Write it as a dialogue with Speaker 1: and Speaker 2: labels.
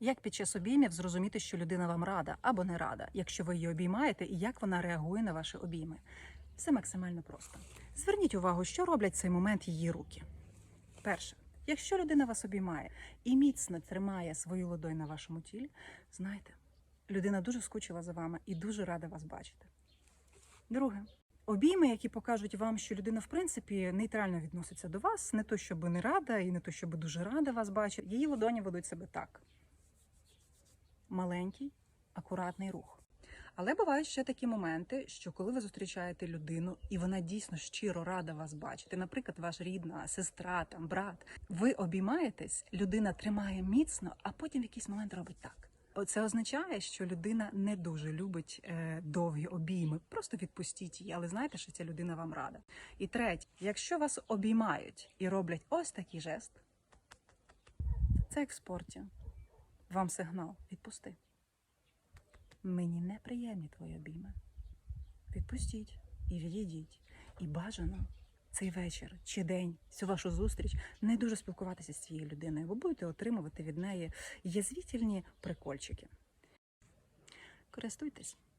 Speaker 1: Як під час обіймів зрозуміти, що людина вам рада або не рада, якщо ви її обіймаєте, і як вона реагує на ваші обійми? Все максимально просто. Зверніть увагу, що роблять в цей момент її руки. Перше, якщо людина вас обіймає і міцно тримає свою ладонь на вашому тілі, знайте, людина дуже скучила за вами і дуже рада вас бачити. Друге, обійми, які покажуть вам, що людина в принципі нейтрально відноситься до вас, не то, щоб не рада, і не то, щоб дуже рада вас бачити. Її ладоні ведуть себе так: маленький, акуратний рух. Але бувають ще такі моменти, що коли ви зустрічаєте людину, і вона дійсно щиро рада вас бачити, наприклад, ваша рідна, сестра, там брат, ви обіймаєтесь, людина тримає міцно, а потім в якийсь момент робить так. Це означає, що людина не дуже любить е, довгі обійми. Просто відпустіть її, але знайте, що ця людина вам рада. І третє, якщо вас обіймають і роблять ось такий жест, це як в спорті. Вам сигнал відпусти. Мені неприємні твої обійми. Відпустіть і відійдіть. І бажано цей вечір чи день, цю вашу зустріч не дуже спілкуватися з цією людиною, бо будете отримувати від неї язвітельні прикольчики. Користуйтесь.